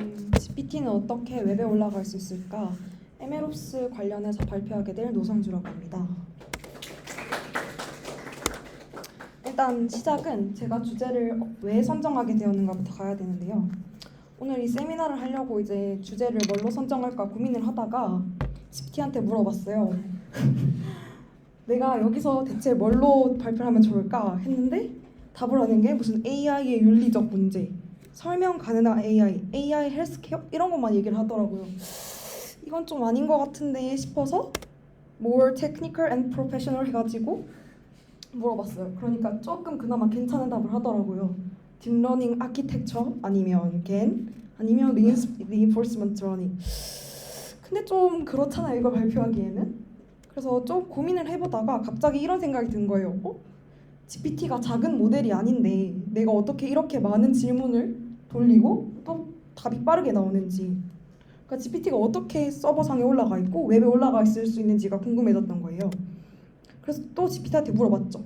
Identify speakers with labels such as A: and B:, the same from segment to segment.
A: 음, GPT는 어떻게 웹에 올라갈 수 있을까? 에메롭스 관련해서 발표하게 될 노성주라고 합니다. 일단 시작은 제가 주제를 왜 선정하게 되었는가부터 가야 되는데요. 오늘 이 세미나를 하려고 이제 주제를 뭘로 선정할까 고민을 하다가 GPT한테 물어봤어요. 내가 여기서 대체 뭘로 발표를 하면 좋을까 했는데 답을 하는 게 무슨 AI의 윤리적 문제, 설명 가능한 AI, AI 헬스케어 이런 것만 얘기를 하더라고요. 이건 좀 아닌 것 같은데 싶어서 more technical and professional 해가지고 물어봤어요. 그러니까 조금 그나마 괜찮은 답을 하더라고요. 딥러닝 아키텍처 아니면 GAN 아니면 reinforcement. 근데 좀 그렇잖아요. 이걸 발표하기에는. 그래서 좀 고민을 해보다가 갑자기 이런 생각이 든 거예요. 어? GPT가 작은 모델이 아닌데 내가 어떻게 이렇게 많은 질문을 돌리고 또 답이 빠르게 나오는지 그러니까 GPT가 어떻게 서버상에 올라가 있고 웹에 올라가 있을 수 있는지가 궁금해졌던 거예요. 그래서 또 GPT한테 물어봤죠.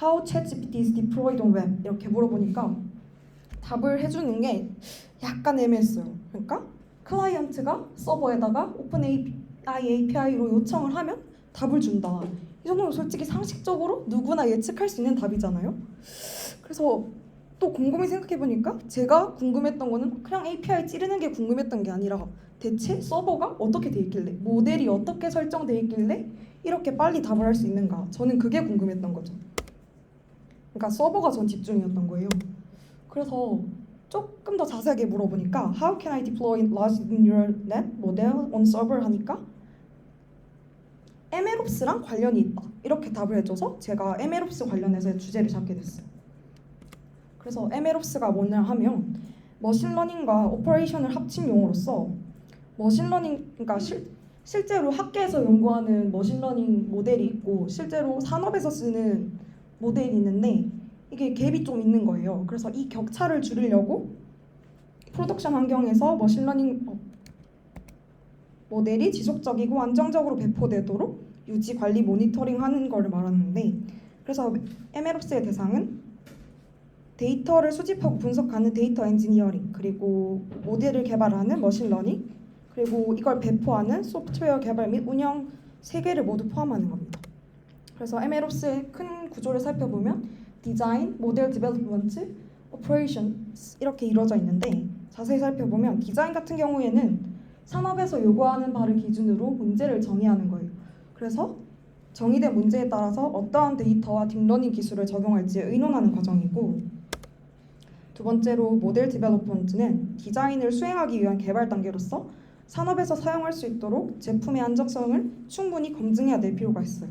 A: How ChatGPT is deployed on web? 이렇게 물어보니까 답을 해주는 게 약간 애매했어요. 그러니까 클라이언트가 서버에다가 오픈 API API로 요청을 하면 답을 준다. 이 정도는 솔직히 상식적으로 누구나 예측할 수 있는 답이잖아요. 그래서 또 곰곰이 생각해 보니까 제가 궁금했던 거는 그냥 API 찌르는 게 궁금했던 게 아니라 대체 서버가 어떻게 돼 있길래 모델이 어떻게 설정돼 있길래 이렇게 빨리 답을 할 수 있는가 저는 그게 궁금했던 거죠. 그러니까 서버가 전 집중이었던 거예요. 그래서 조금 더 자세하게 물어보니까 How can I deploy large neural net model on server 하니까 MLOps랑 관련이 있다 이렇게 답을 해줘서 제가 MLOps 관련해서 주제를 잡게 됐어요. 그래서 MLOps가 뭐냐 하면 머신러닝과 오퍼레이션을 합친 용어로서 머신러닝 그러니까 실, 실제로 학계에서 연구하는 머신러닝 모델이 있고 실제로 산업에서 쓰는 모델이 있는데 이게 갭이 좀 있는 거예요. 그래서 이 격차를 줄이려고 프로덕션 환경에서 머신러닝 어, 모델이 지속적이고 안정적으로 배포되도록 유지 관리 모니터링 하는 걸 말하는데 그래서 MLOps의 대상은 데이터를 수집하고 분석하는 데이터 엔지니어링 그리고 모델을 개발하는 머신러닝 그리고 이걸 배포하는 소프트웨어 개발 및 운영 세 개를 모두 포함하는 겁니다. 그래서 MLOps의 큰 구조를 살펴보면 디자인, 모델 디벨롭먼트, 오퍼레이션 이렇게 이루어져 있는데 자세히 살펴보면 디자인 같은 경우에는 산업에서 요구하는 바를 기준으로 문제를 정의하는 거예요. 그래서 정의된 문제에 따라서 어떠한 데이터와 딥러닝 기술을 적용할지 의논하는 과정이고 두 번째로 모델 디벨롭먼트는 디자인을 수행하기 위한 개발 단계로서 산업에서 사용할 수 있도록 제품의 안정성을 충분히 검증해야 될 필요가 있어요.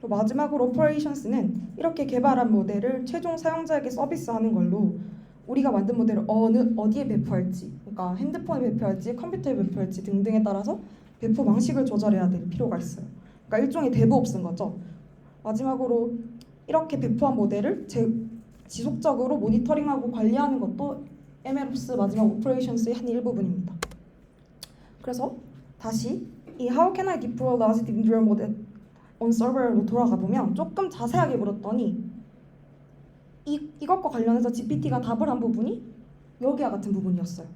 A: 그리고 마지막으로 오퍼레이션스는 이렇게 개발한 모델을 최종 사용자에게 서비스하는 걸로 우리가 만든 모델을 어느 어디에 배포할지, 그러니까 핸드폰에 배포할지, 컴퓨터에 배포할지 등등에 따라서 배포 방식을 조절해야 될 필요가 있어요. 그러니까 일종의 데브옵스인 거죠. 마지막으로 이렇게 배포한 모델을 제, 지속적으로 모니터링하고 관리하는 것도 MLOps 마지막 오퍼레이션스의 한 일부분입니다. 그래서 다시 이 How can I deploy large neural model on server로 돌아가 보면 조금 자세하게 물었더니 이 이것과 관련해서 GPT가 답을 한 부분이 여기와 같은 부분이었어요.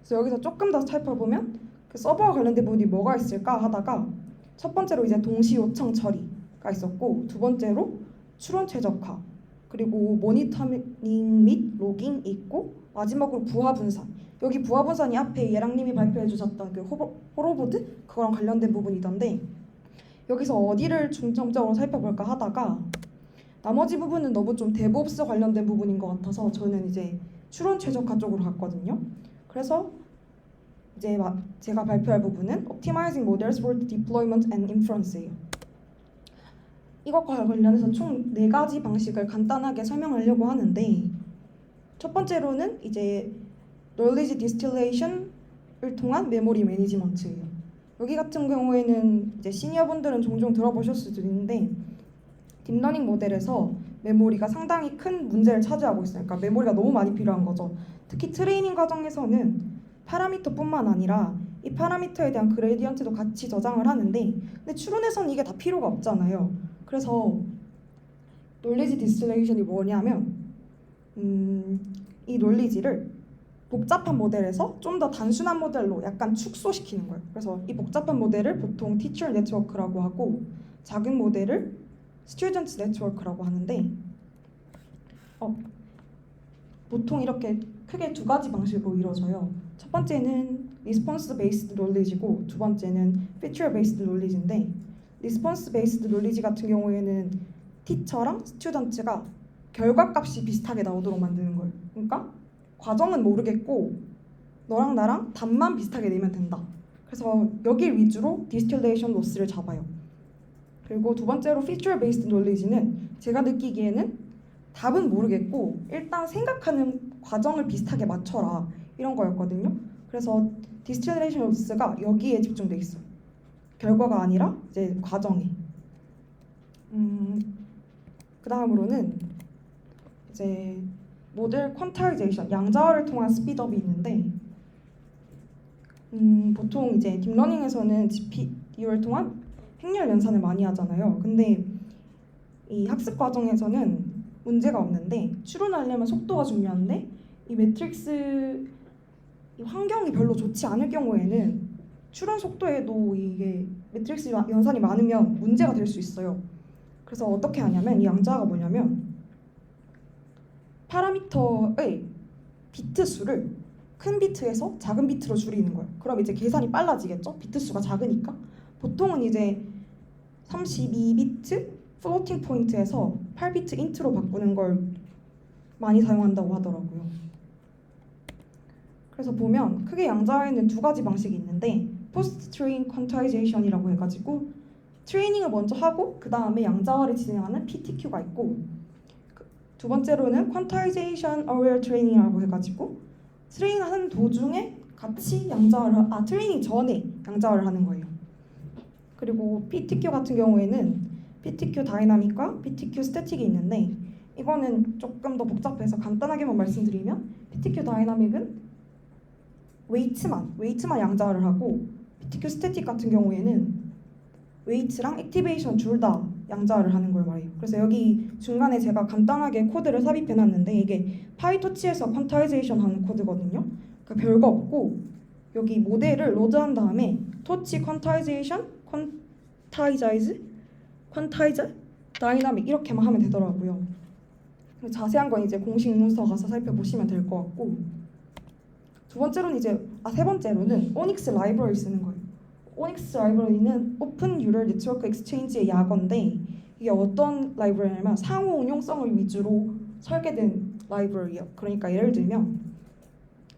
A: 그래서 여기서 조금 더 살펴보면 그 서버와 관련된 부분이 뭐가 있을까 하다가 첫 번째로 이제 동시 요청 처리가 있었고 두 번째로 추론 최적화 그리고 모니터링 및 로깅이 있고 마지막으로 부하 분산 여기 부하 분산이 앞에 예랑님이 발표해 주셨던 그 호로보드 그거랑 관련된 부분이던데 여기서 어디를 중점적으로 살펴볼까 하다가 나머지 부분은 너무 좀 데브옵스 관련된 부분인 것 같아서 저는 이제 추론 최적화 쪽으로 갔거든요. 그래서 이제 마- 제가 발표할 부분은 Optimizing Models for Deployment and Inference예요. 이것과 관련해서 총 네 가지 방식을 간단하게 설명하려고 하는데 첫 번째로는 이제 Knowledge Distillation을 통한 메모리 매니지먼트예요. 여기 같은 경우에는 이제 시니어 분들은 종종 들어보셨을 수도 있는데 딥러닝 모델에서 메모리가 상당히 큰 문제를 차지하고 있어요. 그러니까 메모리가 너무 많이 필요한 거죠. 특히 트레이닝 과정에서는 파라미터뿐만 아니라 이 파라미터에 대한 그레디언트도 같이 저장을 하는데 근데 추론에서는 이게 다 필요가 없잖아요. 그래서 놀리지 디스틸레이션이 뭐냐면 음, 이 놀리지를 복잡한 모델에서 좀 더 단순한 모델로 약간 축소시키는 거예요. 그래서 이 복잡한 모델을 보통 teacher network라고 하고 작은 모델을 student network라고 하는데 어, 보통 이렇게 크게 두 가지 방식으로 이루어져요. 첫 번째는 response based knowledge고 두 번째는 feature based knowledge인데 response based knowledge 같은 경우에는 티처랑 스튜던트가 결과값이 비슷하게 나오도록 만드는 거예요. 그러니까 과정은 모르겠고 너랑 나랑 답만 비슷하게 내면 된다. 그래서 여길 위주로 distillation loss를 잡아요. 그리고 두 번째로 feature based knowledge는 제가 느끼기에는 답은 모르겠고 일단 생각하는 과정을 비슷하게 맞춰라 이런 거였거든요. 그래서 distillation loss가 여기에 집중돼 있어요. 결과가 아니라 이제 과정에. 음, 그 다음으로는 이제 모델 퀀타이제이션 양자화를 통한 스피드업이 있는데 음, 보통 이제 딥러닝에서는 GPU를 통한 행렬 연산을 많이 하잖아요. 근데 이 학습 과정에서는 문제가 없는데 추론하려면 속도가 중요한데 이 매트릭스 이 환경이 별로 좋지 않을 경우에는 추론 속도에도 이게 매트릭스 연산이 많으면 문제가 될 수 있어요. 그래서 어떻게 하냐면 이 양자가 뭐냐면 파라미터의 비트 수를 큰 비트에서 작은 비트로 줄이는 거예요. 그럼 이제 계산이 빨라지겠죠? 비트 수가 작으니까. 보통은 이제 32비트 플로팅 포인트에서 8비트 인트로 바꾸는 걸 많이 사용한다고 하더라고요. 그래서 보면 크게 양자에는 두 가지 방식이 있는데 포스트 트레인 퀀타이제이션이라고 해가지고 트레이닝을 먼저 하고 그 다음에 양자화를 진행하는 PTQ가 있고 그두 번째로는 퀀타이제이션 어웨어 트레이닝이라고 해가지고 트레이닝하는 도중에 같이 양자화를 하- 아 트레이닝 전에 양자화를 하는 거예요. 그리고 PTQ 같은 경우에는 PTQ 다이나믹과 PTQ 스태틱이 있는데 이거는 조금 더 복잡해서 간단하게만 말씀드리면 PTQ 다이나믹은 웨이트만 웨이트만 양자화를 하고 PTQ 스태틱 같은 경우에는 웨이트랑 액티베이션 둘 다 양자화를 하는 걸 말해요. 그래서 여기 중간에 제가 간단하게 코드를 삽입해 놨는데 이게 파이토치에서 퀀타이제이션 하는 코드거든요. 그 별거 없고 여기 모델을 로드한 다음에 토치 퀀타이제이션, 퀀타이자이즈, 퀀타이저, 다이나믹 이렇게만 하면 되더라고요. 자세한 건 이제 공식 문서 가서 살펴보시면 될 것 같고 두 번째로는 이제 아 세 번째로는 오닉스 라이브러리 쓰는 거예요. 오닉스 라이브러리는 오픈 유럴 네트워크 엑스체인지의 약어인데 이게 어떤 라이브러리냐면 상호 운용성을 위주로 설계된 라이브러리예요. 그러니까 예를 들면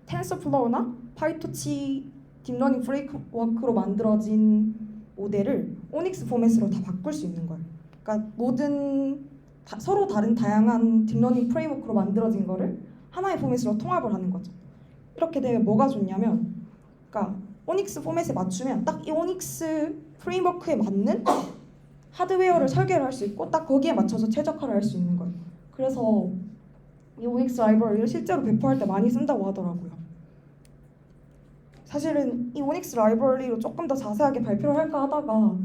A: 텐서플로우나 파이토치 딥러닝 프레임워크로 만들어진 모델을 오닉스 포맷으로 다 바꿀 수 있는 거예요. 그러니까 모든 다- 서로 다른 다양한 딥러닝 프레임워크로 만들어진 거를 하나의 포맷으로 통합을 하는 거죠. 이렇게 되면 뭐가 좋냐면, 그러니까 오닉스 포맷에 맞추면 딱 이 오닉스 프레임워크에 맞는 하드웨어를 설계를 할 수 있고 딱 거기에 맞춰서 최적화를 할 수 있는 거예요. 그래서 이 오닉스 라이브러리를 실제로 배포할 때 많이 쓴다고 하더라고요. 사실은 이 오닉스 라이브러리로 조금 더 자세하게 발표를 할까 하다가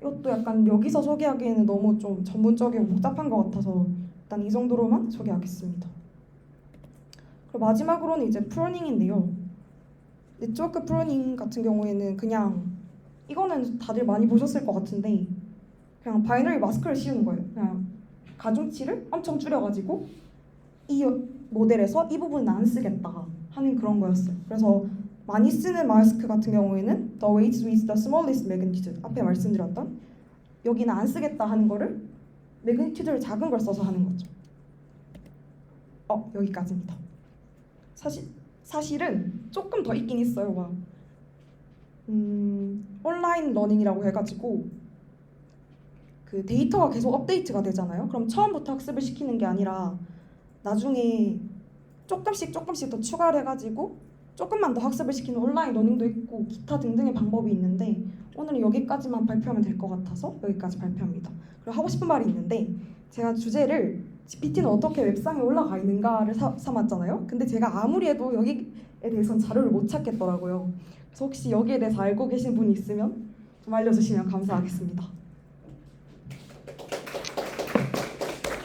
A: 이것도 약간 여기서 소개하기에는 너무 좀 전문적이고 복잡한 것 같아서 일단 이 정도로만 소개하겠습니다. 그리고 마지막으로는 이제 프로닝인데요. 네트워크 프로닝 같은 경우에는 그냥 이거는 다들 많이 보셨을 것 같은데 그냥 바이너리 마스크를 씌우는 거예요. 그냥 가중치를 엄청 줄여가지고 이 모델에서 이 부분은 안 쓰겠다 하는 그런 거였어요. 그래서 많이 쓰는 마스크 같은 경우에는 the weights with the smallest magnitude 앞에 말씀드렸던 여기는 안 쓰겠다 하는 거를 매그니튜드를 작은 걸 써서 하는 거죠. 어 여기까지입니다. 사실 사실은 조금 더 있긴 있어요. 막 음, 온라인 러닝이라고 해가지고 그 데이터가 계속 업데이트가 되잖아요. 그럼 처음부터 학습을 시키는 게 아니라 나중에 조금씩 조금씩 더 추가를 해가지고 조금만 더 학습을 시키는 온라인 러닝도 있고 기타 등등의 방법이 있는데 오늘은 여기까지만 발표하면 될 것 같아서 여기까지 발표합니다. 그리고 하고 싶은 말이 있는데 제가 주제를 GPT는 어떻게 웹상에 올라가 있는가를 사, 삼았잖아요. 근데 제가 아무리 해도 여기에 대해서는 자료를 못 찾겠더라고요. 그래서 혹시 여기에 대해서 알고 계신 분이 있으면 좀 알려주시면 감사하겠습니다.